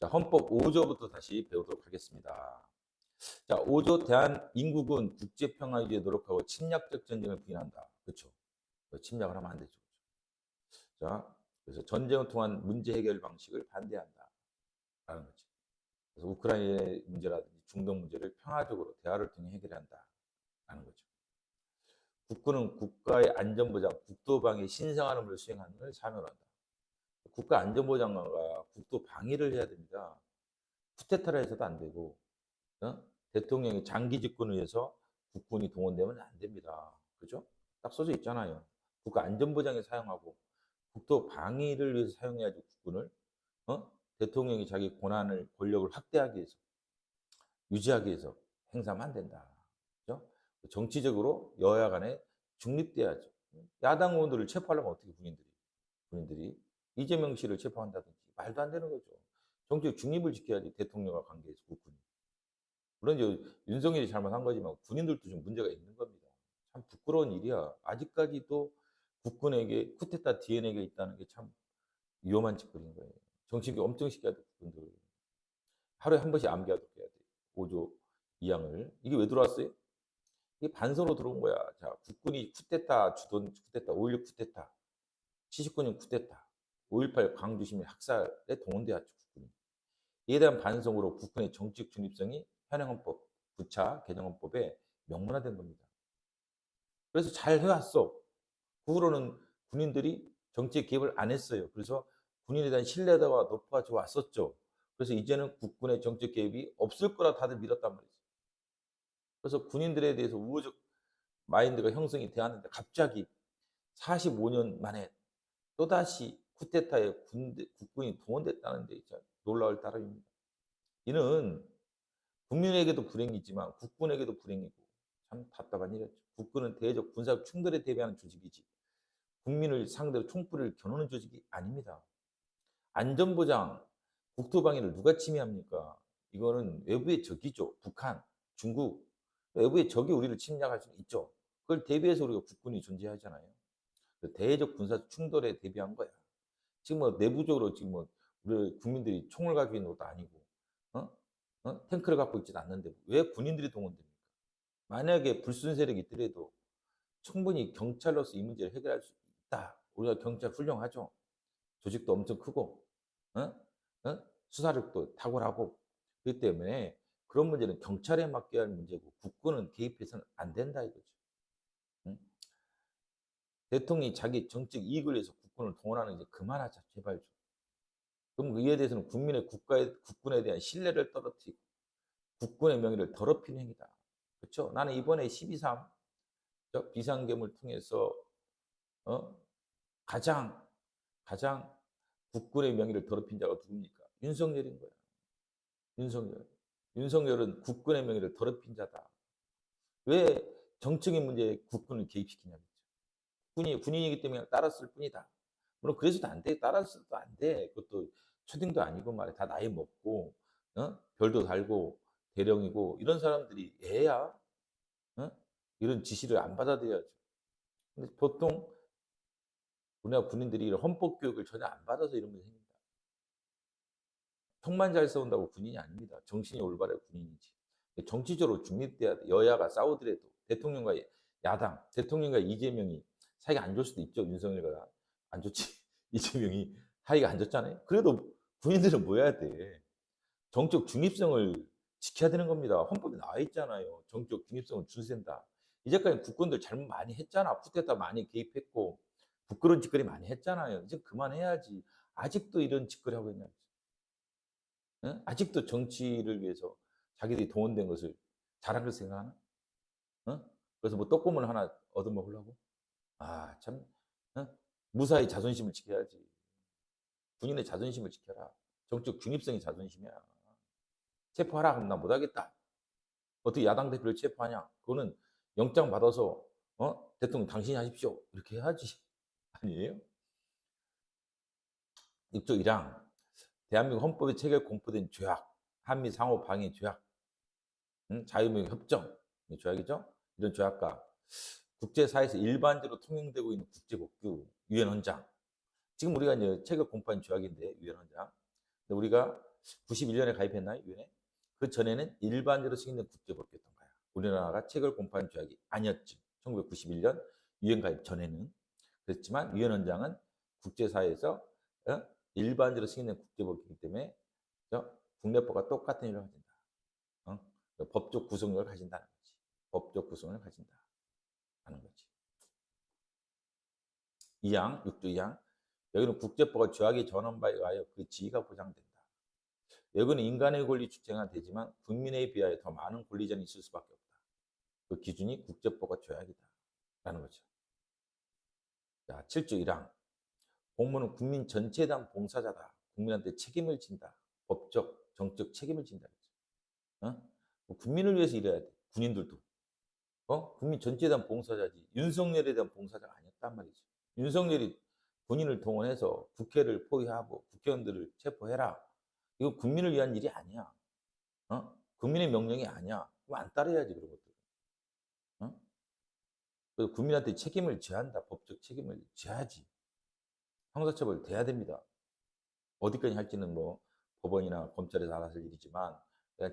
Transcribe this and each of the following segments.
자, 헌법 5조부터 다시 배우도록 하겠습니다. 자, 5조 대한민국은 국제평화유지에 노력하고 침략적 전쟁을 부인한다. 그렇죠? 침략을 하면 안 되죠. 자, 그래서 전쟁을 통한 문제 해결 방식을 반대한다. 라는 거지. 그래서 우크라이나 문제라든지 중동 문제를 평화적으로 대화를 통해 해결한다. 라는 거죠. 국군은 국가의 안전보장, 신성한 의무를 수행하는 걸 사명을 한다. 국가 안전보장관과 국토 방위를 해야 됩니다. 쿠데타를 해서도 안 되고, 어? 대통령이 장기 집권을 위해서 국군이 동원되면 안 됩니다. 그죠? 딱 써져 있잖아요. 국가 안전보장에 사용하고 국토 방위를 위해서 사용해야지 국군을 어? 대통령이 자기 권한을 권력을 확대하기 위해서 유지하기 위해서 행사하면 안 된다. 그죠? 정치적으로 여야 간에 중립돼야죠. 야당 의원들을 체포하려면 어떻게 군인들이 군인들이 이재명 씨를 체포한다든지 말도 안 되는 거죠. 정치적 중립을 지켜야지 대통령과 관계에서 국군이. 물론 이제 윤석열이 잘못한 거지만 군인들도 좀 문제가 있는 겁니다. 참 부끄러운 일이야. 아직까지도 국군에게 쿠데타 DNA가 있다는 게 참 위험한 짓거리인 거예요. 정신이 엄청 시켜야 돼, 국군들. 하루에 한 번씩 암기하도록 해야 돼. 5조 2항을. 이게 왜 들어왔어요? 이게 반서로 들어온 거야. 자, 국군이 쿠데타 주던 쿠데타, 5.16 쿠데타, 79년 쿠데타, 5.18 광주시민 학살에 동원되었죠, 국군이. 이에 대한 반성으로 국군의 정치적 중립성이 현행헌법 9차 개정헌법에 명문화된 겁니다. 그래서 잘 해왔어. 그 후로는 군인들이 정치에 개입을 안 했어요. 그래서 군인에 대한 신뢰도가 높아져 왔었죠. 그래서 이제는 국군의 정치 개입이 없을 거라 다들 믿었단 말이죠. 그래서 군인들에 대해서 우호적 마인드가 형성이 되었는데 갑자기 45년 만에 또다시 쿠데타에 군대, 국군이 동원됐다는 데 있죠. 놀라울 따름입니다. 이는 국민에게도 불행이지만 국군에게도 불행이고 참 답답한 일이었죠. 국군은 대적 군사적 충돌에 대비하는 조직이지 국민을 상대로 총불을 겨누는 조직이 아닙니다. 안전보장, 국토방위를 누가 침해합니까? 이거는 외부의 적이죠. 북한, 중국. 외부의 적이 우리를 침략할 수는 있죠. 그걸 대비해서 우리가 국군이 존재하잖아요. 대적 군사 충돌에 대비한 거야. 지금 뭐 내부적으로 지금 뭐 우리 국민들이 총을 가지고 있는 것도 아니고, 어? 어? 탱크를 갖고 있지도 않는데 왜 군인들이 동원됩니까? 만약에 불순 세력이 있더라도 충분히 경찰로서 이 문제를 해결할 수 있다. 우리가 경찰 훌륭하죠. 조직도 엄청 크고, 어? 어? 수사력도 탁월하고, 그렇기 때문에 그런 문제는 경찰에 맡겨야 할 문제고 국군은 개입해서는 안 된다 이거죠. 응? 대통령이 자기 정책 이익을 위해서 국 군을 동원하는 이제 그만하자 제발 좀. 그럼 이에 대해서는 국민의 국가의 국군에 대한 신뢰를 떨어뜨리고 국군의 명예를 더럽히는 행위다. 그렇죠? 나는 이번에 12.3 비상계엄을 통해서 어? 가장 가장 국군의 명예를 더럽힌 자가 누굽니까? 윤석열인 거야. 윤석열. 윤석열은 국군의 명예를 더럽힌 자다. 왜 정적인 문제에 국군을 개입시키냐면 군이 군인이기 때문에 따랐을 뿐이다. 물론 그래서도 안 돼. 따랐어도 안 돼. 그것도 초딩도 아니고 말이야. 다 나이 먹고 어? 별도 달고 대령이고 이런 사람들이 애야. 어? 이런 지시를 안 받아들여야죠. 근데 보통 우리나라 군인들이 이런 헌법 교육을 전혀 안 받아서 이런 문제 생깁니다. 총만 잘 싸운다고 군인이 아닙니다. 정신이 올바른 군인이지. 정치적으로 중립돼야 돼. 여야가 싸우더라도 대통령과 야당, 대통령과 이재명이 사이가 안 좋을 수도 있죠. 윤석열과 안 좋지. 이재명이 사이가 안 좋잖아요. 그래도 군인들은 뭐 해야 돼? 정적 중립성을 지켜야 되는 겁니다. 헌법에 나와 있잖아요. 정적 중립성을 준수된다. 이제까지 국군들 잘못 많이 했잖아. 쿠데타 많이 개입했고 부끄러운 짓거리 많이 했잖아요. 이제 그만해야지. 아직도 이런 짓거리 하고 있냐. 응? 아직도 정치를 위해서 자기들이 동원된 것을 걸 생각하나? 응? 그래서 뭐 떡고물 하나 얻어먹으려고? 아, 참. 응? 무사히 자존심을 지켜야지. 군인의 자존심을 지켜라. 정적 중립성이 자존심이야. 체포하라 하면 나 못하겠다. 어떻게 야당 대표를 체포하냐? 그거는 영장 받아서 어? 대통령 당신이 하십시오. 이렇게 해야지. 아니에요? 6조 1항 대한민국 헌법에 체결 공포된 조약, 한미 상호 방위 조약, 음? 자유무역 협정 조약이죠. 이런 조약과 국제사회에서 일반적으로 통용되고 있는 국제법규, 유엔 헌장. 지금 우리가 이제 체결 공포한 조약인데 유엔 헌장. 근데 우리가 91년에 가입했나요? 유엔에? 그 전에는 일반적으로 승인된 국제법규였던 거야. 우리나라가 책을 공포하는 조약이 아니었지. 1991년 유엔 가입 전에는. 그렇지만 유엔 원장은 국제사회에서 어? 일반적으로 승인된 국제법이기 때문에 어? 국내법과 똑같은 일을 가진다. 어? 법적 구성력을 가진다는 거지. 법적 구성을 가진다. 하는 거지. 2항, 6조 2항. 여기는 국제법과 조약이 전원 바에 의하여 그 지위가 보장된다. 여기는 인간의 권리 주체가 되지만 국민에 비하여 더 많은 권리전이 있을 수밖에 없다. 그 기준이 국제법과 조약이다. 라는 거죠. 자, 7조 1항. 공무원은 국민 전체에 대한 봉사자다. 국민한테 책임을 진다. 법적, 정적 책임을 진다. 어? 뭐 국민을 위해서 일해야 돼. 군인들도. 어? 국민 전체에 대한 봉사자지. 윤석열에 대한 봉사자가 아니었단 말이죠. 윤석열이 군인을 동원해서 국회를 포위하고 국회의원들을 체포해라. 이거 국민을 위한 일이 아니야. 어? 국민의 명령이 아니야. 안 따라야지 그런 것들. 어? 그래서 국민한테 책임을 져야 한다. 법적 책임을 져야지. 형사처벌 돼야 됩니다. 어디까지 할지는 뭐 법원이나 검찰에서 알아서 할 일이지만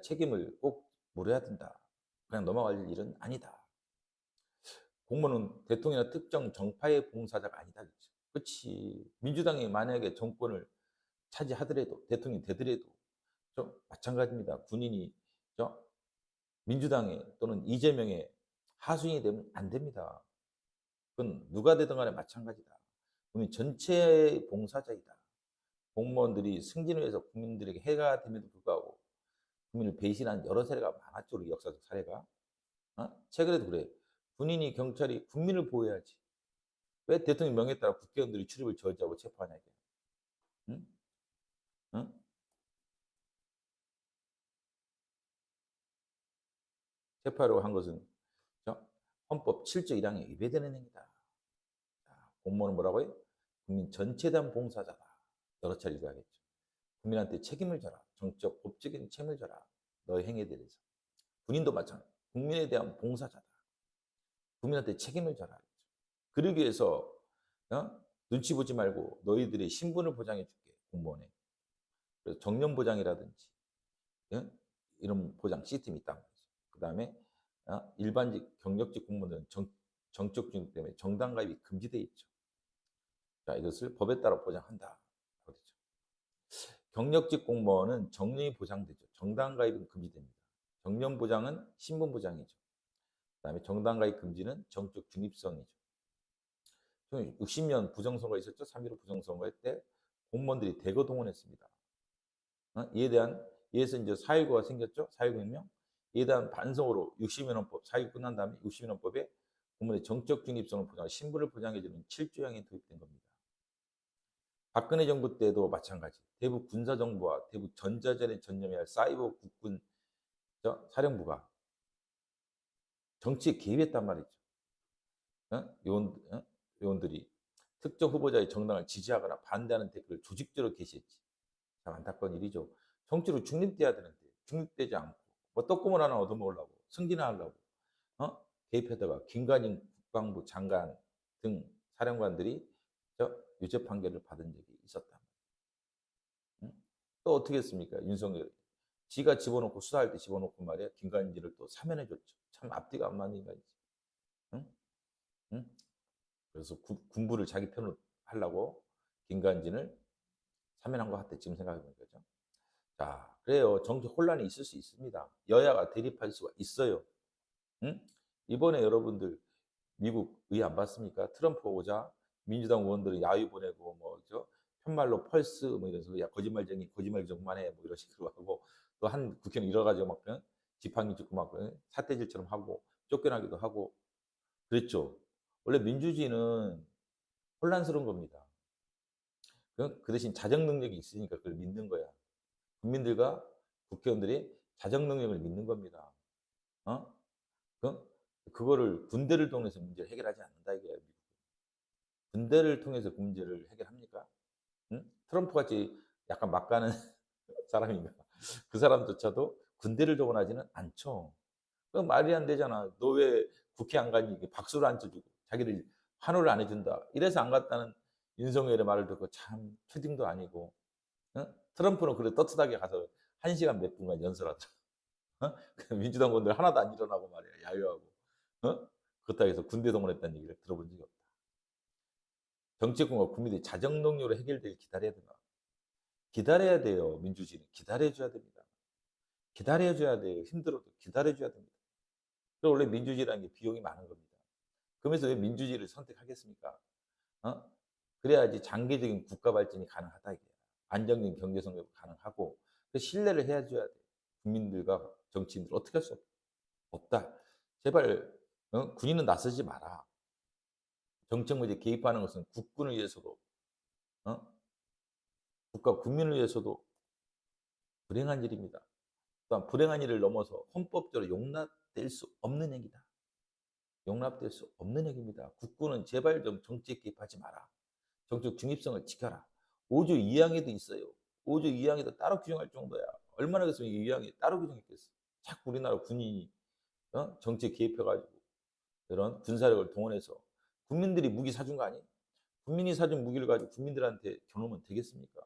책임을 꼭 물어야 된다. 그냥 넘어갈 일은 아니다. 공무원은 대통령이나 특정 정파의 봉사자가 아니다. 그렇지. 민주당이 만약에 정권을 차지하더라도 대통령이 되더라도 저 마찬가지입니다. 군인이 저 민주당의 또는 이재명의 하수인이 되면 안 됩니다. 그건 누가 되든 간에 마찬가지다. 국민 전체의 봉사자이다. 공무원들이 승진을 위해서 국민들에게 해가 됨에도 불구하고 국민을 배신한 여러 사례가 많았죠. 우리 역사적 사례가. 어? 최근에도 그래. 군인이 경찰이 국민을 보호해야지. 왜 대통령 명에 따라 국회의원들이 출입을 저지하고 체포하냐 이게. 응? 응? 체포하려고 한 것은 헌법 7조 1항에 위배되는 행위다. 자, 공무원은 뭐라고요? 국민 전체에 대한 봉사자다. 여러 차례 얘기하겠죠. 국민한테 책임을 져라. 정적, 법적인 책임을 져라. 너의 행위에 대해서. 군인도 마찬가지. 국민에 대한 봉사자다. 국민한테 책임을 져라. 그러기 위해서 어? 눈치 보지 말고 너희들의 신분을 보장해 줄게. 공무원에. 그래서 정년 보장이라든지 어? 이런 보장 시스템이 말이죠. 그 다음에 어? 일반직 경력직 공무원은 정, 정적 중립 때문에 정당 가입이 금지되어 있죠. 자, 이것을 법에 따라 보장한다. 그렇죠. 경력직 공무원은 정년이 보장되죠. 정당 가입은 금지됩니다. 정년 보장은 신분 보장이죠. 그다음에 정당 가입 금지는 정적 중립성이죠. 60년 부정선거 있었죠. 3.15 부정선거 때 공무원들이 대거 동원했습니다. 어? 이에 대한 이에서 이제 4.19가 생겼죠. 4.19 혁명. 이에 대한 반성으로 60민원법, 4.19 끝난 다음에 60민원법에 공무원의 정적 중립성을 보장, 신분을 보장해주는 7조형이 도입된 겁니다. 박근혜 정부 때도 마찬가지. 대북 군사정보와 대북 전자전에 전념해야 할 사이버 국군 사령부가 정치에 개입했단 말이죠. 어? 요원, 어? 요원들이 특정 후보자의 정당을 지지하거나 반대하는 댓글을 조직적으로 게시했지. 참 안타까운 일이죠. 정치로 중립돼야 되는데 중립되지 않고 뭐 떡고물 하나 얻어먹으려고 승진하려고 어? 개입하다가 김관인 국방부 장관 등 사령관들이 저 유죄 판결을 받은 적이 있었다. 응? 또 어떻게 했습니까? 윤석열 지가 집어넣고 수사할 때 집어넣고 말이야 김관진을 또 사면해줬죠. 참 앞뒤가 안 맞는 인간이지. 응? 응? 그래서 구, 군부를 자기 편으로 하려고 김관진을 사면한 것 같아 지금 생각해 보니까 죠 자, 그래요. 정치 혼란이 있을 수 있습니다. 여야가 대립할 수가 있어요. 응? 이번에 여러분들 미국 의안 봤습니까? 트럼프 오자 민주당 의원들이 야유 보내고 뭐죠 편말로 펄스 뭐 이래서 야 거짓말쟁이 거짓말 좀 그만해 뭐 이런 식으로 하고 또 한 국회의원 일어가지고 막 지팡이 짚고 막 사태질처럼 하고 쫓겨나기도 하고 그랬죠. 원래 민주주의는 혼란스러운 겁니다. 그 대신 자정 능력이 있으니까 그걸 믿는 거야. 국민들과 국회의원들이 자정 능력을 믿는 겁니다. 어? 그, 그거를 군대를 통해서 문제를 해결하지 않는다 이거예요. 군대를 통해서 그 문제를 해결합니까? 응? 트럼프 같이 약간 막 가는 사람인가? 그 사람조차도 군대를 동원하지는 않죠. 그 말이 안 되잖아. 너 왜 국회 안 가니? 박수를 안 쳐주고 자기를 환호를 안 해준다. 이래서 안 갔다는 윤석열의 말을 듣고 참 초딩도 아니고 어? 트럼프는 그래 떳떳하게 가서 한 시간 몇 분간 연설하더라. 어? 그 민주당 분들 하나도 안 일어나고 말이야 야유하고. 어? 그렇다고 해서 군대 동원했다는 얘기를 들어본 적이 없다. 정치권과 국민들이 자정동료로 해결되길 기다려야 된다. 기다려야 돼요. 민주주의는 기다려줘야 됩니다. 기다려줘야 돼요. 힘들어도 기다려줘야 됩니다. 원래 민주주의라는 게 비용이 많은 겁니다. 그러면서 왜 민주주의를 선택하겠습니까? 어? 그래야지 장기적인 국가 발전이 가능하다. 안정적인 경제 성장도 가능하고 그 신뢰를 해줘야 돼. 국민들과 정치인들 어떻게 할 수 없다. 제발 어? 군인은 나서지 마라. 정책 문제 개입하는 것은 국군을 위해서도 어? 국가 국민을 위해서도 불행한 일입니다. 또한 불행한 일을 넘어서 헌법적으로 용납될 수 없는 얘기다. 용납될 수 없는 얘기입니다. 국군은 제발 좀 정치에 개입하지 마라. 정책 중립성을 지켜라. 5조 2항에도 있어요. 5조 2항에도 따로 규정할 정도야. 얼마나 그랬으면 이 2항에 따로 규정했겠어. 자꾸 우리나라 군인이 어? 정치에 개입해가지고 이런 군사력을 동원해서 국민들이 무기 사준 거 아니에요? 국민이 사준 무기를 가지고 국민들한테 겨누면 되겠습니까?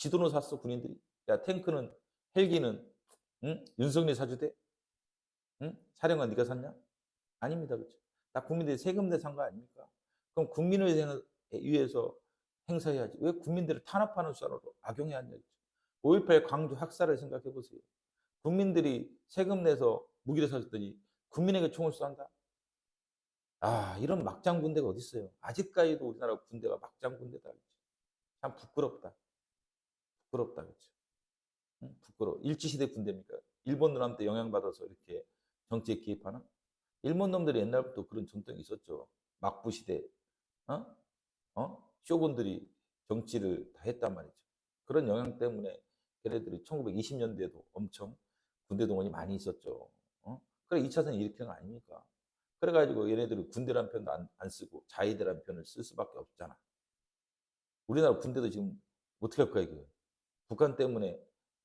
지도는 샀어 군인들이. 야 탱크는 헬기는 응? 윤석열이 사주대? 응? 사령관 네가 샀냐? 아닙니다, 그렇죠? 다 국민들이 세금 내 산 거 아닙니까? 그럼 국민을 위해서 행사해야지. 왜 국민들을 탄압하는 수단으로 악용해야 하냐? 5.18 광주 학살을 생각해 보세요. 국민들이 세금 내서 무기를 사줬더니 국민에게 총을 쏜다? 아, 이런 막장 군대가 어디 있어요? 아직까지도 우리나라 군대가 막장 군대다. 그렇죠? 참 부끄럽다. 부끄럽다. 응? 부끄러워. 일제시대 군대입니까? 일본 놈한테 영향받아서 이렇게 정치에 개입하나? 일본 놈들이 옛날부터 그런 전통이 있었죠. 막부 시대, 어? 어? 쇼군들이 정치를 다 했단 말이죠. 그런 영향 때문에 걔네들이 1920년대에도 엄청 군대 동원이 많이 있었죠. 어? 그래 2차선 일으키는 거 아닙니까? 그래가지고 얘네들이 군대란 편도 안, 안 쓰고 자위대란 편을 쓸 수밖에 없잖아. 우리나라 군대도 지금 어떻게 할 거야 이거? 북한 때문에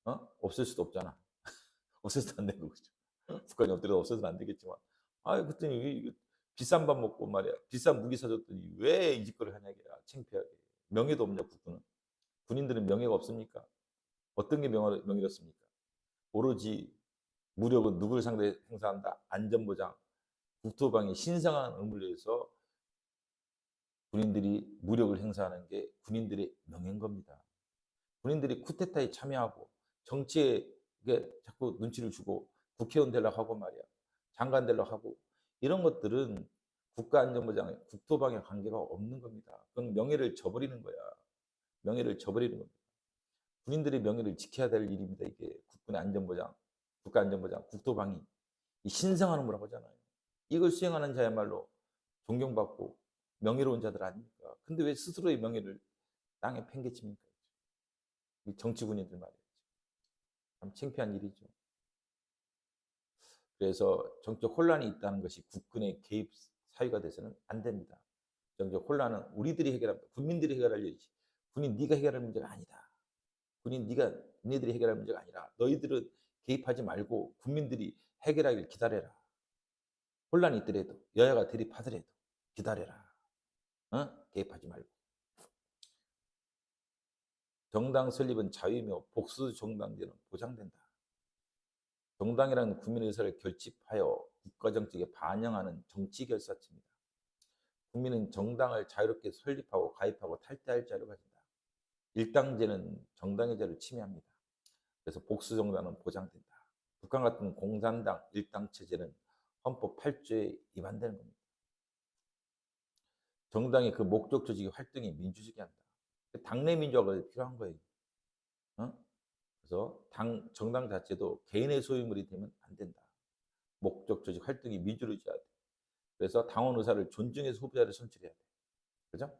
어? 없을 수도 없잖아. 없어서도 안 되는 거죠. 북한이 없더라도 없어서는 안 되겠지만. 아, 그랬더니 이게, 이게 비싼 밥 먹고 말이야. 비싼 무기 사줬더니 왜 이 짓거리 하냐기야. 창피하게. 명예도 없냐, 국군은. 군인들은 명예가 없습니까? 어떤 게 명예, 명예롭습니까? 오로지 무력은 누구를 상대 행사한다? 안전보장, 국토방위, 신성한 의무를 위해서 군인들이 무력을 행사하는 게 군인들의 명예인 겁니다. 군인들이 쿠데타에 참여하고 정치에 자꾸 눈치를 주고 국회의원 되려고 하고 말이야. 장관 되려고 하고 이런 것들은 국가안전보장, 국토방위 관계가 없는 겁니다. 그건 명예를 저버리는 거야. 명예를 저버리는 겁니다. 군인들의 명예를 지켜야 될 일입니다. 이게 국군의 안전보장, 국가안전보장, 국토방위 이 신성한 의무라고 하잖아요. 이걸 수행하는 자야말로 존경받고 명예로운 자들 아닙니까? 근데 왜 스스로의 명예를 땅에 팽개칩니까? 이 정치군인들 말이죠. 참 창피한 일이죠. 그래서 정치적 혼란이 있다는 것이 국군의 개입 사유가 돼서는 안 됩니다. 정치적 혼란은 우리들이 해결합니다. 국민들이 해결할 일이지. 군인 네가 해결할 문제가 아니다. 군인 네가 너희들이 해결할 문제가 아니라 너희들은 개입하지 말고 국민들이 해결하길 기다려라. 혼란이 있더라도 여야가 대립하더라도 기다려라. 어? 개입하지 말고. 정당 설립은 자유이며 복수 정당제는 보장된다. 정당이라는 국민의 의사를 결집하여 국가 정책에 반영하는 정치 결사체입니다. 국민은 정당을 자유롭게 설립하고 가입하고 탈퇴할 자유를 가진다. 일당제는 정당의 자유를 침해합니다. 그래서 복수 정당은 보장된다. 북한 같은 공산당 일당 체제는 헌법 8조에 위반되는 겁니다. 정당의 그 목적 조직의 활동이 민주적이 한다. 당내 민주화가 필요한 거예요. 어? 그래서 당 정당 자체도 개인의 소유물이 되면 안 된다. 목적 조직 활동이 민주를 지어야 돼. 그래서 당원 의사를 존중해서 후보자를 선출해야 돼. 그죠?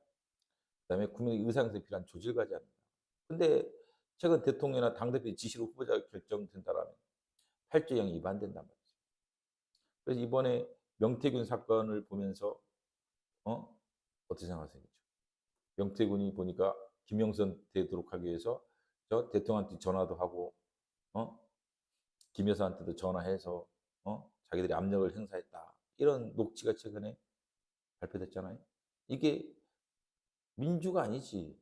그다음에 국민의 의사형성에 필요한 조직을 가져야 합니다. 근데 최근 대통령이나 당대표의 지시로 후보자가 결정된다라면 8조형이 위반된단 말이죠. 그래서 이번에 명태균 사건을 보면서 어? 어떻게 생각하세요? 명태균이 보니까 김영선 되도록 하기 위해서 저 대통령한테 전화도 하고 어? 김 여사한테도 전화해서 어? 자기들이 압력을 행사했다. 이런 녹취가 최근에 발표됐잖아요. 이게 민주가 아니지.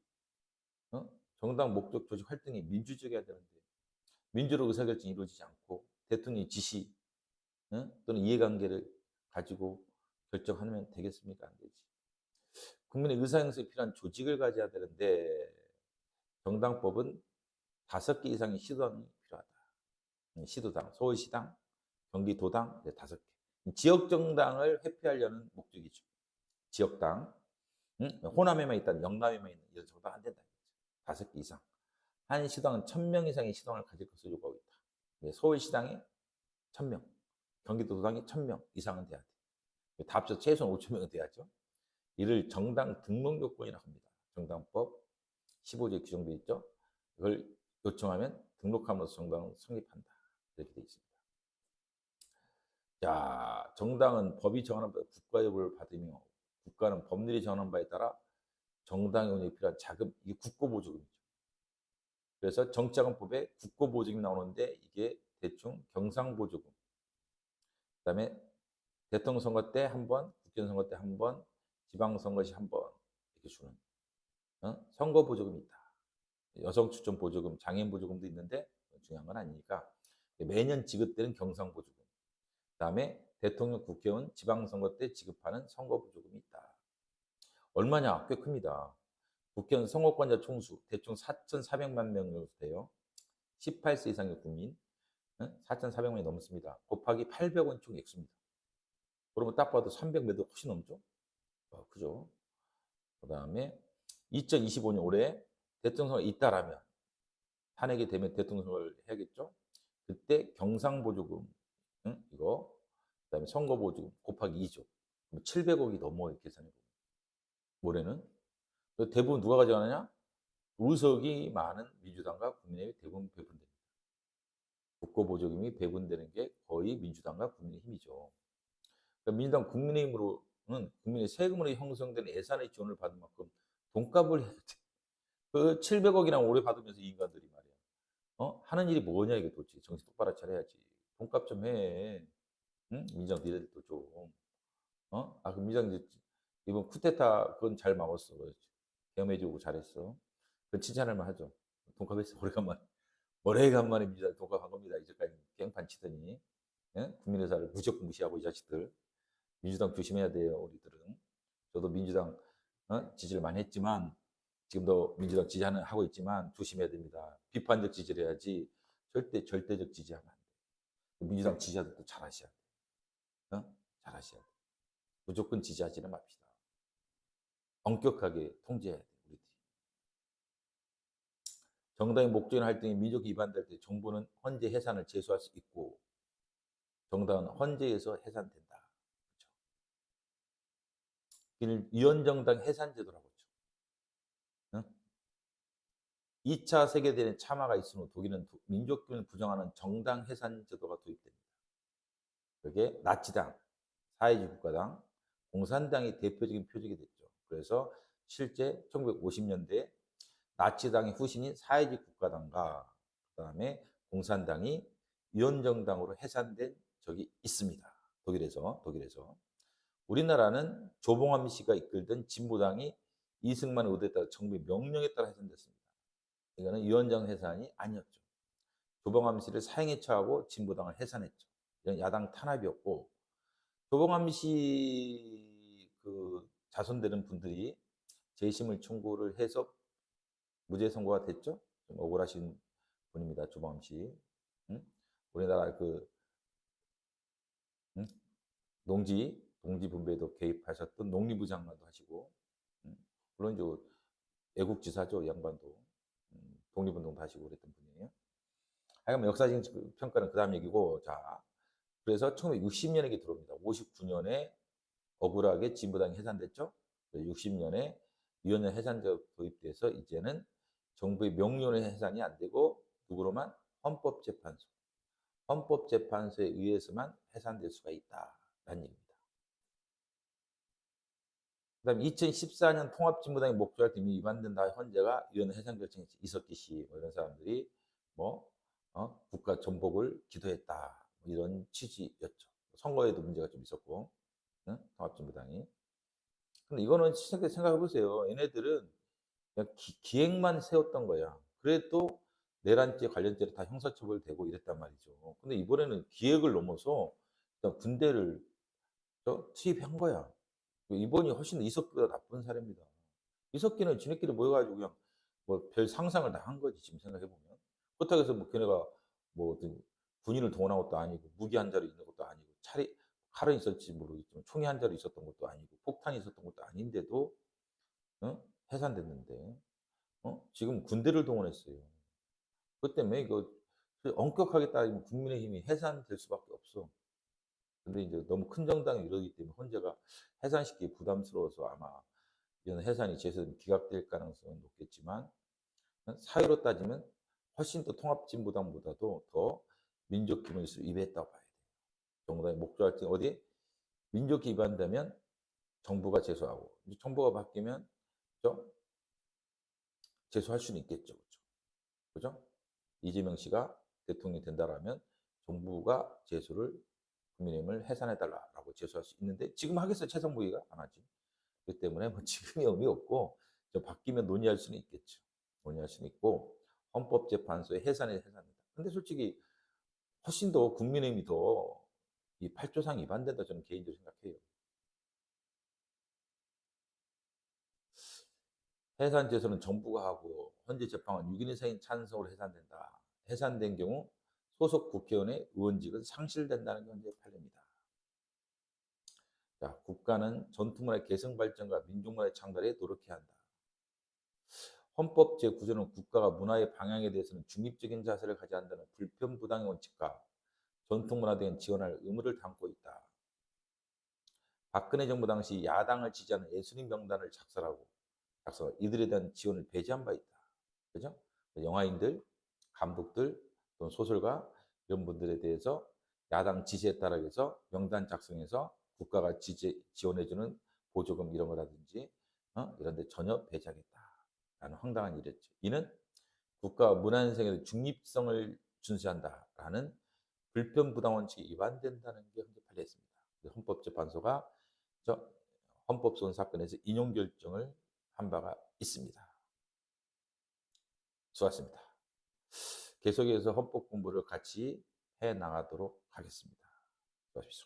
어? 정당 목적 조직 활동이 민주적이어야 되는데 민주로 의사결정이 이루어지지 않고 대통령의 지시 응? 또는 이해관계를 가지고 결정하면 되겠습니까? 안 되지. 국민의 의사행사에 필요한 조직을 가져야 되는데 정당법은 다섯 개 이상의 시도당이 필요하다. 음, 시도당, 서울시당, 경기도당 네, 다섯 개. 지역 정당을 회피하려는 목적이죠. 지역당. 응? 호남에만 있다는 영남에만 있는 이런 정당 안 된다. 다섯 개 이상. 한 시당은 천 명 이상의 시당을 가질 것을 요구하고 있다. 네, 서울시당에 천 명, 경기도당에 천명 이상은 돼야 돼. 다 합쳐 최소한 5천 명은 돼야죠. 이를 정당 등록 요건이라고 합니다. 정당법 15조에 규정되어 있죠. 이걸 요청하면 등록함으로써 정당을 성립한다. 이렇게 되어 있습니다. 자, 정당은 법이 정하는 바에 국가여부를 받으며 국가는 법률이 정하는 바에 따라 정당의 운영에 필요한 자금, 이게 국고보조금이죠. 그래서 정치자금법에 국고보조금이 나오는데 이게 대충 경상보조금. 그 다음에 대통령 선거 때 한 번, 국회의원 선거 때 한 번, 지방선거 시 한 번 이렇게 주는 어? 선거 보조금이 있다. 여성 추천 보조금, 장애인 보조금도 있는데 중요한 건 아니니까 매년 지급되는 경상 보조금. 그다음에 대통령, 국회의원, 지방선거 때 지급하는 선거 보조금이 있다. 얼마냐? 꽤 큽니다. 국회의원 선거권자 총수 대충 4,400만 명 정도 돼요. 18세 이상의 국민 4,400만이 넘습니다. 곱하기 800원 총 액수입니다. 그러면 딱 봐도 300매도 훨씬 넘죠? 어, 그죠? 그 다음에 2025년 올해 대통령 선거가 있다라면 탄핵이 되면 대통령 선거를 해야겠죠? 그때 경상보조금 응? 이거 그다음에 선거보조금 곱하기 2조 700억이 넘어 이렇게 계산해 보면 올해는 대부분 누가 가져가느냐? 의석이 많은 민주당과 국민의힘이 대부분 배분됩니다. 국고보조금이 배분되는 게 거의 민주당과 국민의 힘이죠. 그러니까 민주당 국민의힘으로는 국민의 세금으로 형성된 예산의 지원을 받은 만큼 돈값을 해야 돼. 그 700억이나 오래 받으면서 이 인간들이 말이야. 어? 하는 일이 뭐냐 이게 도대체 정신 똑바로 차려야지. 돈값 좀 해. 응? 민주당 니들도 좀. 어? 아, 그 민주당 이제 이번 쿠데타 그건 잘 막았어. 겸해주고 잘했어. 그건 칭찬할 만 하죠. 돈값 했어. 오래간만에. 오래간만에 민주당 돈값 한 겁니다. 이제까지 깽판 치더니. 예? 국민의사를 무조건 무시하고 이 자식들. 민주당 조심해야 돼요. 우리들은. 저도 민주당 어? 지지를 많이 했지만 지금도 민주당 지지하는 하고 있지만 조심해야 됩니다. 비판적 지지를 해야지 절대 절대적 지지하면 안 돼. 민주당 지지자들도 잘하셔야 돼. 어? 잘하셔야 돼. 무조건 지지하지는 맙시다. 엄격하게 통제해야 돼. 우리들이. 정당의 목적인 활동이 민족 위반될 때 정부는 헌재 해산을 제소할 수 있고 정당은 헌재에서 해산된다. 위원정당 해산제도라고 했죠. 응? 2차 세계대전에 참화가 있은 후 독일은 민족균을 부정하는 정당 해산제도가 도입됩니다. 그게 나치당, 사회주의 국가당, 공산당이 대표적인 표적이 됐죠. 그래서 실제 1950년대 나치당의 후신인 사회주의 국가당과 그다음에 공산당이 위원정당으로 해산된 적이 있습니다. 독일에서 독일에서 우리나라는 조봉암 씨가 이끌던 진보당이 이승만 의도에 따라 정부의 명령에 따라 해산됐습니다. 이거는 위원장 해산이 아니었죠. 조봉암 씨를 사형에 처하고 진보당을 해산했죠. 이런 야당 탄압이었고 조봉암 씨그 자손되는 분들이 재심을 청구를 해서 무죄 선고가 됐죠. 좀 억울하신 분입니다. 조봉암 씨. 응? 우리나라 그 응? 농지 동지 분배도 개입하셨던 농림부 장관도 하시고 응? 물론 이제 애국지사죠 양반도 독립운동도 하시고 그랬던 분이에요. 하여간 역사적인 평가는 그 다음 얘기고 자 그래서 1960년에 들어옵니다. 59년에 억울하게 진보당이 해산됐죠. 60년에 위원회 해산제가 도입돼서 이제는 정부의 명령의 해산이 안 되고 누구로만 헌법재판소, 헌법재판소에 의해서만 해산될 수가 있다라는 얘기입니다. 그다음 2014년 통합진보당의 목표할 때 이미 위반된다 헌재가 위원회 해산 결정이 이석기 씨 뭐 이런 사람들이 뭐 어? 국가 전복을 기도했다 뭐 이런 취지였죠. 선거에도 문제가 좀 있었고 응? 통합진보당이. 근데 이거는 생각해 보세요. 얘네들은 그냥 기,획만 세웠던 거야. 그래도 내란죄 관련죄로 다 형사처벌되고 이랬단 말이죠. 근데 이번에는 기획을 넘어서 군대를 저 투입한 거야. 이번이 훨씬 더 이석기보다 나쁜 사례입니다. 이석기는 지네끼리 모여가지고 그냥 뭐 별 상상을 다 한 거지 지금 생각해 보면. 그렇다고 해서 뭐 걔네가 뭐 어떤 군인을 동원한 것도 아니고 무기 한 자루 있는 것도 아니고 차리 칼은 있었지 모르겠지만 총이 한 자루 있었던 것도 아니고 폭탄이 있었던 것도 아닌데도 어? 해산됐는데 어? 지금 군대를 동원했어요. 그것 때문에 이거 엄격하게 따지면 국민의힘이 해산될 수밖에 없어. 근데 이제 너무 큰 정당이 이러기 때문에 헌재가 해산시키기 부담스러워서 아마 이런 해산이 제선 기각될 가능성은 높겠지만 사회로 따지면 훨씬 더 통합진보당보다도 더 민족 기본질서를 위배했다고 봐야 돼요. 정당이 목조할 때 어디 민족 위반되면 정부가 이제 정부가 바뀌면 그죠? 제소할 수는 있겠죠, 그죠? 그죠? 이재명 씨가 대통령이 된다라면 정부가 제소를 국민의힘을 해산해달라라고 제소할 수 있는데 지금 하겠어요 최상무기가 안 하지. 그렇기 때문에 뭐 지금이 의미 없고 바뀌면 논의할 수는 있겠죠. 논의할 수는 있고 헌법재판소의 해산에 해산된다. 근데 솔직히 훨씬 더 국민의힘이 더 이 8조상 위반된다 저는 개인적으로 생각해요. 해산 제소는 정부가 하고 현재 재판은 6인 이상인 찬성으로 해산된다. 해산된 경우 소속 국회의원의 의원직은 상실된다는 게 현재 판례입니다. 자, 국가는 전통문화의 개성 발전과 민족문화의 창달에 노력해야 한다. 헌법 제9조는 국가가 문화의 방향에 대해서는 중립적인 자세를 가져야 한다는 불편부당의 원칙과 전통문화 등에 지원할 의무를 담고 있다. 박근혜 정부 당시 야당을 지지하는 예술인 명단을 작성하고 작성 이들에 대한 지원을 배제한 바 있다. 그죠? 영화인들, 감독들, 또는 소설가 이런 분들에 대해서 야당 지시에 따라 해서 명단 작성해서 국가가 지지, 지원해주는 보조금 이런 거라든지 어? 이런 데 전혀 배제하겠다라는 황당한 일이었죠. 이는 국가 문화인생의 중립성을 준수한다라는 불편부당 원칙에 위반된다는 게 현재 판례했습니다. 헌법재판소가 저 헌법소원 사건에서 인용 결정을 한 바가 있습니다. 수고하셨습니다. 계속해서 헌법 공부를 같이 해 나가도록 하겠습니다. 수고하십시오.